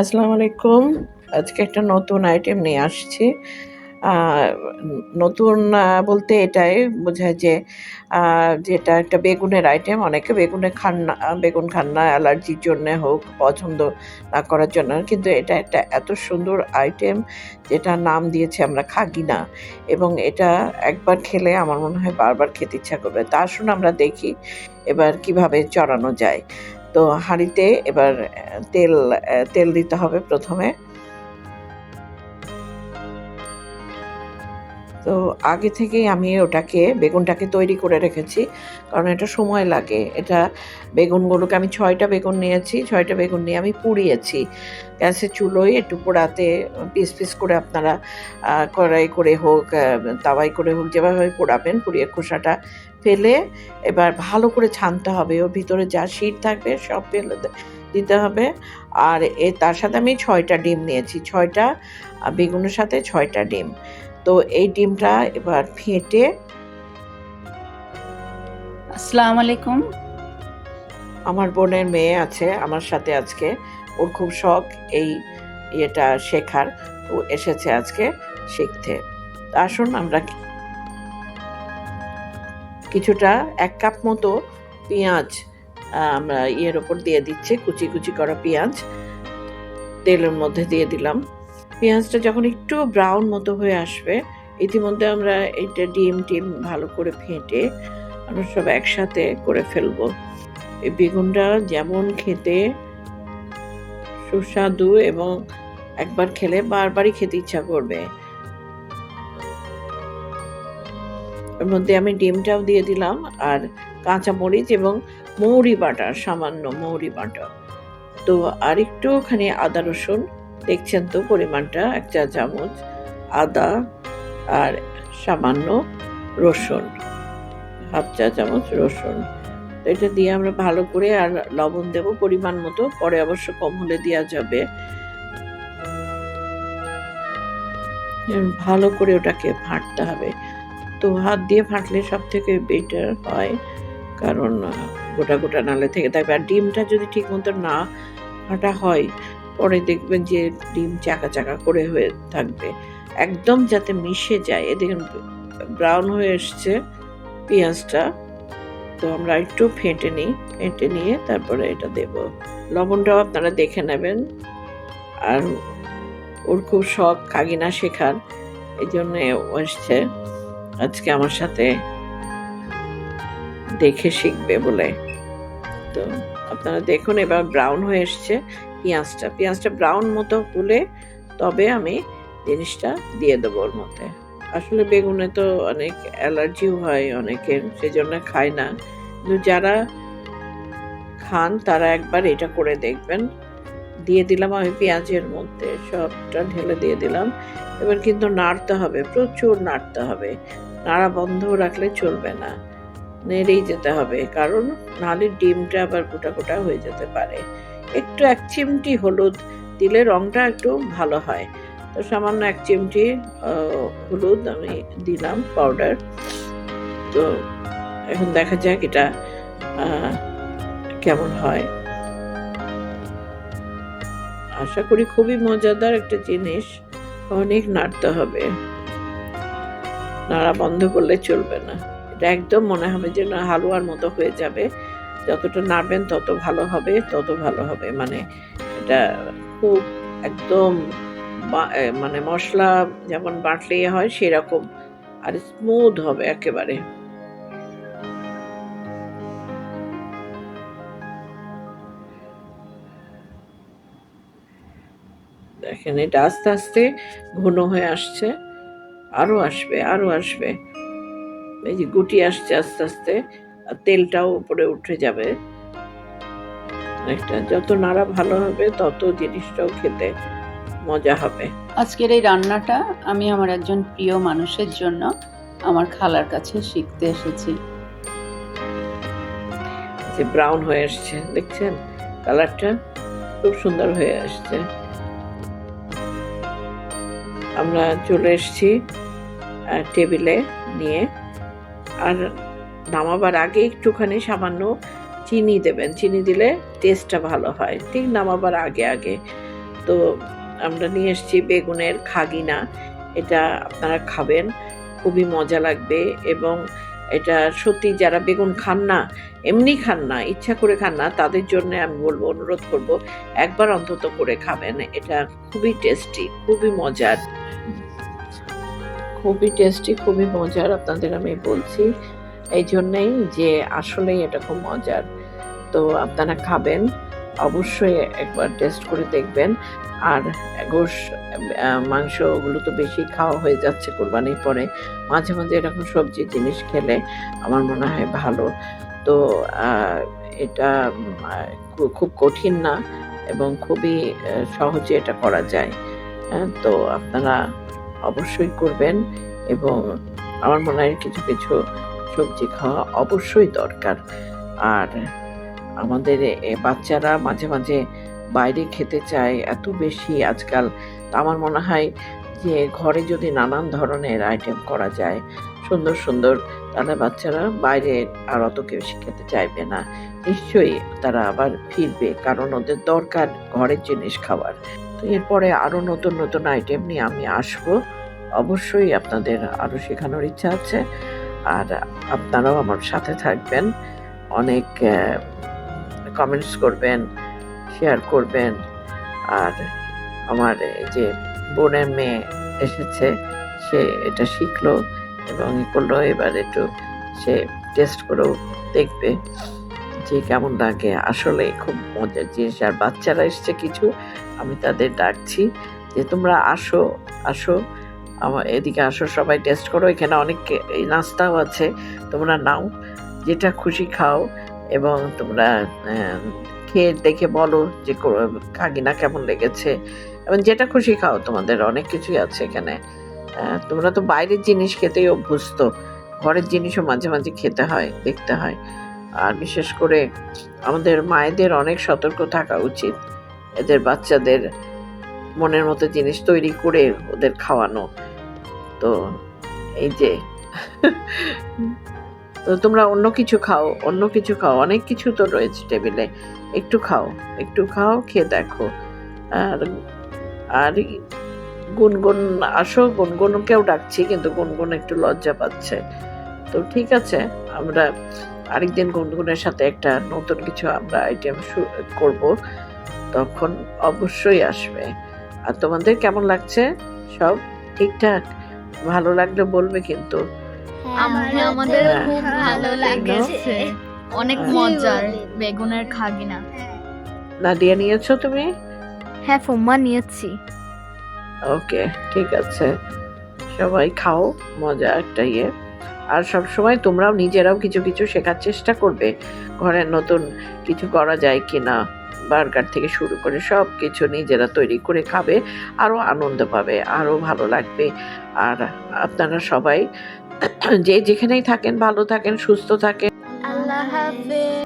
আসসালামু আলাইকুম। আজকে একটা নতুন আইটেম নিয়ে আসছি। নতুন বলতে এটাই বোঝায় যে যেটা একটা বেগুনের আইটেম অনেকে বেগুনে খান না, বেগুন খান না, অ্যালার্জির জন্য হোক, পছন্দ না করার জন্য। কিন্তু এটা একটা এত সুন্দর আইটেম যেটা নাম দিয়েছে আমরা খাগিনা। এবং এটা একবার খেলে আমার মনে হয় বারবার খেতে ইচ্ছা করবে। তা আসুন আমরা দেখি, এবার কীভাবে চড়ানো যায়। তো হাঁড়িতে এবার তেল তেল দিতে হবে প্রথমে। তো আগে থেকেই আমি ওটাকে, বেগুনটাকে তৈরি করে রেখেছি, কারণ এটা সময় লাগে। এটা বেগুনগুলোকে আমি ছয়টা বেগুন নিয়েছি, ছয়টা বেগুন নিয়ে আমি পুড়িয়েছি। গ্যাসের চুলোয় একটু পোড়াতে পিস পিস করে আপনারা কড়াই করে হোক তাওয়াই করে হোক, যেভাবে পোড়াবেন, পুড়িয়ে খোসাটা ফেলে এবার ভালো করে ছানতে হবে। ওর ভিতরে যা শীত থাকবে সব ফেলে দিতে হবে। আর এ তার সাথে আমি ছয়টা ডিম নিয়েছি। ছয়টা বেগুনের সাথে ছয়টা ডিম। তো এই ডিমটা এবার ফেটে আসসালামু আলাইকুম। আমার বোনের মেয়ে আছে আমার সাথে আজকে। ওর খুব শখ এই ইয়েটা শেখার। ও এসেছে আজকে শিখতে। আসুন আমরা কিছুটা, এক কাপ মতো পেঁয়াজ আমরা ইয়ের ওপর দিয়ে দিচ্ছি, কুচি কুচি করা পেঁয়াজ। তেলের মধ্যে দিয়ে দিলাম। পেঁয়াজটা যখন একটু ব্রাউন মতো হয়ে আসবে, ইতিমধ্যে আমরা এইটা ডিম টিম ভালো করে ফেটে আমরা সব একসাথে করে ফেলব। এই বেগুনটা যেমন খেতে সুস্বাদু এবং একবার খেলে বারবারই খেতে ইচ্ছা করবে। এর মধ্যে আমি ডিমটাও দিয়ে দিলাম আর কাঁচা মরিচ এবং মৌরি বাটা সামান্য মৌরি বাটা। তো আর একটুখানি আদা রসুন, দেখছেন তো পরিমাণটা, এক চা চামচ আদা আর সামান্য রসুন, হাফ চা চামচ রসুন। তো এটা দিয়ে আমরা ভালো করে আর লবণ দেব পরিমাণ মতো, পরে অবশ্য কম হলে দেওয়া যাবে। ভালো করে ওটাকে ফাটতে হবে। তো হাত দিয়ে ফাটলে সব থেকে বেটার হয়। কারণ গোটা গোটা নালে থেকে থাকবে। আর ডিমটা যদি ঠিক মতো না ফাটা হয়, পরে দেখবেন যে ডিম চাকা চাকা করে হয়ে থাকবে। একদম যাতে মিশে যায়। এ এদিকে ব্রাউন হয়ে এসছে পেঁয়াজটা। তো আমরা একটু ফেটে নিই। ফেটে নিয়ে তারপরে এটা দেব। লবণটাও আপনারা দেখে নেবেন। আর ওর খুব শখ কাগিনা শেখার। এই জন্য এসছে। আজকে আমার সাথে দেখে শিখবে বলে। তো আপনারা দেখুন, এবার ব্রাউন হয়ে এসছে পেঁয়াজটা। পেঁয়াজটা ব্রাউন মতো হলে তবে আমি জিনিসটা দিয়ে দেবো ওর মধ্যে। আসলে বেগুনে তো অনেক অ্যালার্জিও হয় অনেকের, সেজন্য খায় না। কিন্তু যারা খান তারা একবার এটা করে দেখবেন। দিয়ে দিলাম, আমি পেঁয়াজের মধ্যে সবটা ঢেলে দিয়ে দিলাম। এবার কিন্তু নাড়তে হবে, প্রচুর নাড়তে হবে। নাড়া বন্ধ রাখলে চলবে না, নেড়েই যেতে হবে, কারণ নাহলে ডিমটা আবার গোটা গোটা হয়ে যেতে পারে। একটু এক চিমটি হলুদ দিলে রংটা একটু ভালো হয়। তো সামান্য এক চিমটি হলুদ আমি দিলাম পাউডার তো এখন দেখা যাক এটা কেমন হয়। আশা করি খুবই মজাদার একটা জিনিস। অনেক নাড়তে হবে। নাড়া বন্ধ করলে চলবে না। এটা একদম মনে হবে যে না হালুয়ার মতো হয়ে যাবে। যতটা নাড়বেন তত ভালো হবে, তত ভালো হবে। মানে এটা খুব একদম মানে মশলা যেমন বাটলে হয় সেরকম। আর স্মুথ হবে একেবারে। দেখেন এটা আস্তে আস্তে ঘন হয়ে আসছে। আরও আসবে আরও আসবে। এই যে গুটি আসছে আস্তে আস্তে আর তেলটাও উপরে উঠে যাবে। একটা যত নাড়া ভালো হবে তত জিনিসটাও খেতে মজা হবে। আজকের এই রান্নাটা আমি আমার একজন প্রিয় মানুষের জন্য আমার খালার কাছে শিখতে এসেছি। যে ব্রাউন হয়ে আসছে দেখছেন? কালারটা খুব সুন্দর হয়ে আসছে। আমরা চলে এসেছি টেবিলে নিয়ে। আর নামাবার আগে একটুখানি সামান্য চিনি দেবেন। চিনি দিলে টেস্টটা ভালো হয়। ঠিক নামাবার আগে আগে। তো আমরা নিয়ে এসেছি বেগুনের খাগিনা। এটা আপনারা খাবেন। খুবই মজা লাগবে এবং এটা সত্যি যারা বেগুন খান না, এমনি খান না, ইচ্ছা করে খান না, তাদের জন্য আমি বলব, অনুরোধ করব, একবার অন্তত করে খাবেন। এটা খুবই টেস্টি খুবই মজার। খুবই টেস্টি খুবই মজার আপনাদের আমি বলছি। এই জন্যেই যে আসলেই এটা খুব মজার। তো আপনারা খাবেন অবশ্যই একবার টেস্ট করে দেখবেন। আর আহ, মাংস ওগুলো তো বেশি খাওয়া হয়ে যাচ্ছে কোরবানির পরে। মাঝে মাঝে এরকম সবজি জিনিস খেলে আমার মনে হয় ভালো। তো এটা খুব কঠিন না এবং খুবই সহজে এটা করা যায়। হ্যাঁ, তো আপনারা অবশ্যই করবেন এবং আমার মনে হয় কিছু কিছু সবজি খাওয়া অবশ্যই দরকার। আর আমাদের বাচ্চারা মাঝে মাঝে বাইরে খেতে চায় এত বেশি আজকাল। তা আমার মনে হয় যে ঘরে যদি নানান ধরনের আইটেম করা যায়, সুন্দর সুন্দর, তাহলে বাচ্চারা বাইরে আর অত বেশি খেতে চাইবে না। নিশ্চয়ই তারা আবার ফিরবে, কারণ ওদের দরকার ঘরের জিনিস তো এরপরে আরও নতুন নতুন আইটেম নিয়ে আমি আসব। অবশ্যই আপনাদের আরও শেখানোর ইচ্ছা আছে। আর আপনারাও আমার সাথে থাকবেন। অনেক কমেন্টস করবেন শেয়ার করবেন। আর আমার এই যে বোনের মেয়ে এসেছে, সে এটা শিখলো এবং করল এবার একটু সে টেস্ট করেও দেখবে যে কেমন লাগে। আসলে খুব মজার জিনিস। আর বাচ্চারা এসছে কিছু আমি তাদের ডাকছি যে তোমরা আসো আসো। আমার এদিকে আসো, সবাই টেস্ট করো। এখানে অনেক নাস্তাও আছে। তোমরা নাও, যেটা খুশি খাও এবং তোমরা খেয়ে দেখে বলো যে কাকিনা কেমন লেগেছে। এবং যেটা খুশি খাও, তোমাদের অনেক কিছুই আছে এখানে। তোমরা তো বাইরের জিনিস খেতেই অভ্যস্ত। ঘরের জিনিসও মাঝে মাঝে খেতে হয়, দেখতে হয়। আর বিশেষ করে আমাদের মায়েদের অনেক সতর্ক থাকা উচিত। এদের বাচ্চাদের মনের মতো জিনিস তৈরি করে ওদের খাওয়ানো। তো এই যে, তো তোমরা অন্য কিছু খাও, অন্য কিছু খাও, অনেক কিছু তো রয়েছে টেবিলে। একটু খাও একটু খাও, খেয়ে দেখো। আর আর গুনগুন, আসো, গুনগুনকেও ডাকছি, কিন্তু গুনগুন একটু লজ্জা পাচ্ছে। তো ঠিক আছে, আমরা আরেকদিন গুনগুনের সাথে একটা নতুন কিছু আমরা আইটেম করব। তখন অবশ্যই আসবে। আর তোমাদের কেমন লাগছে? সব ঠিকঠাক? ভালো লাগলে বলবে কিন্তু। আমাদের হ্যাঁ। খুব ভালো লাগছে। অনেক হ্যাঁ। মজার। বেগুনের খাগিনা। নাদিয়া নিয়েছো তুমি? হ্যাঁ ফুম্মা নিয়েছি। ওকে ঠিক আছে। সবাই খাও। মজা একটা ইয়ে। আর সব সময় তোমরাও নিজেরাও কিছু কিছু শেখার চেষ্টা করবে। ঘরে নতুন কিছু করা যায় কি না বার্গার থেকে শুরু করে সব কিছু নিজেরা তৈরি করে খাবে আরও আনন্দ পাবে আরও ভালো লাগবে। আর আপনারা সবাই যে যেখানেই থাকেন, ভালো থাকেন, সুস্থ থাকেন। আল্লাহ হাফেজ।